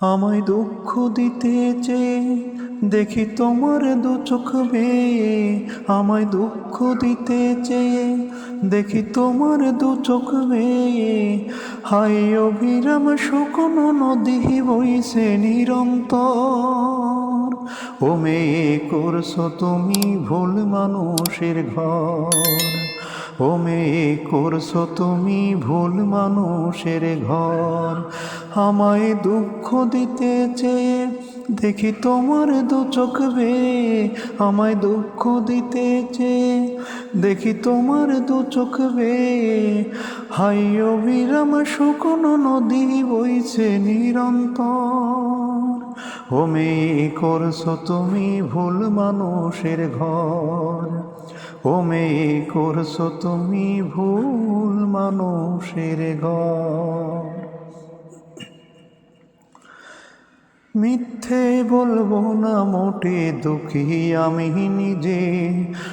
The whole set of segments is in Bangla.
আমায় দুঃখ দিতে চেয়ে দেখি তোমার দু চোখ বেয়ে। আমায় দুঃখ দিতে চেয়ে দেখি তোমার দু চোখ বেয়ে। হাই অভিরাম, শুকনো নদী বইছে নিরন্তর। ও মেয়ে করছ তুমি ভুল মানুষের ঘর। মেয়ে করছ তুমি ভুল মানুষের ঘর। আমায় দুঃখ দিতে চেয়ে দেখি তোমার দু চোখ। বে আমায় দুঃখ দিতে চেয়ে দেখি তোমার দু চোখ। বে হাই অবিরাম শুকনো নদী বইছে নিরন্তর। মেয়ে করছ তুমি ভুল মানুষের ঘর। ও করছ তুমি ভুল মানুষের ঘর মিথ্যে বলব না মোটে দুঃখী আমি নিজে।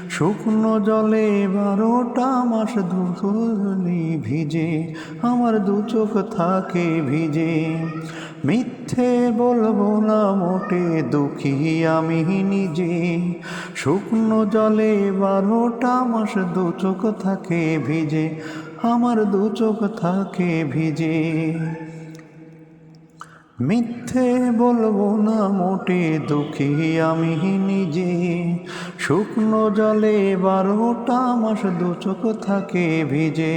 শুকনো জলে বারোটা মাস ধুলি ভিজে, আমার দু চোখ থাকে ভিজে। মিথ্যে বলব না, মোটে দুঃখী আমি নিজে। শুকনো জলে বারোটা মাস দু চোখ থাকে ভিজে, আমার দু চোখ থাকে ভিজে। মিথ্যে বলব না, মোটে দুঃখী আমি নিজে। শুকনো জলে বারোটা মাস দু চোখ থাকে ভিজে,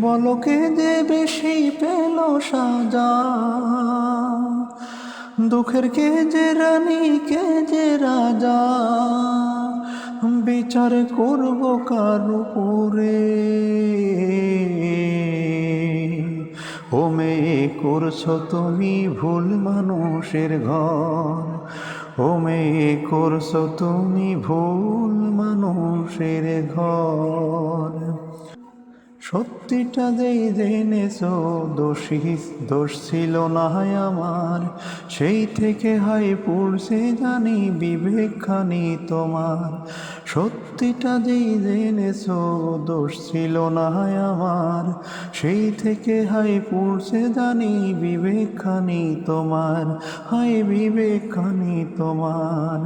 বলকে যে বেশি পেল সাজা। দুঃখের কে যে রানী, কে যে রাজা? বিচার করব কার উপরে ও মেয়ে করছ তুমি ভুল মানুষের ঘর ও মেয়ে করছ তুমি ভুল মানুষের ঘর সত্যিটা যেই জেনেছো, দোষী, দোষ ছিল না আমার। সেই থেকে হাই পড়ছে জানি বিবেকখানি তোমার। সত্যিটা যেই জেনেছো, দোষ ছিল না আমার। সেই থেকে হাই পড়ছে জানি বিবেকখানি তোমার। হাই বিবেকখানি তোমার।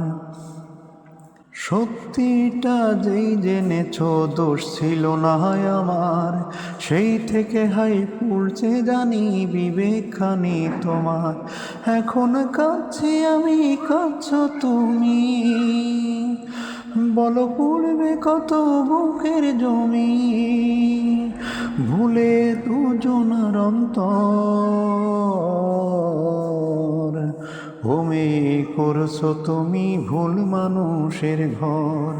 সত্যিটা যেই জেনেছ, দোষ ছিল না হয় আমার। সেই থেকে হাই পড়ছে জানি বিবেকখানি তোমার। এখন কাছে আমি কাছ তুমি। বলো পড়বে কত বুকের জমি। ভুলে দুজনার অন্তর। ও মেয়ে করছ তুমি ভুল মানুষের ঘর।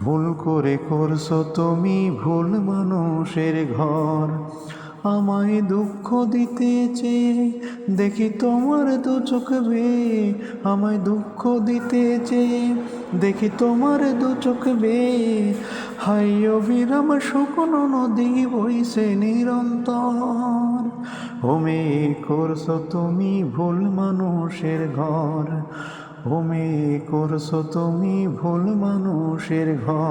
ভুল করে করছ তুমি ভুল মানুষের ঘর। আমায় দুঃখ দিতে দেখি তোমার দু চোখ বেয়ে আমায় দুঃখ দিতে দেখি তোমার দু চোখ বেয়ে। হাই অবিরাম শুকনো নদী বইছে নিরন্তর মেয়ে করছ তুমি ভুল মানুষের ঘর মেয়ে করছ তুমি ভুল মানুষের ঘর।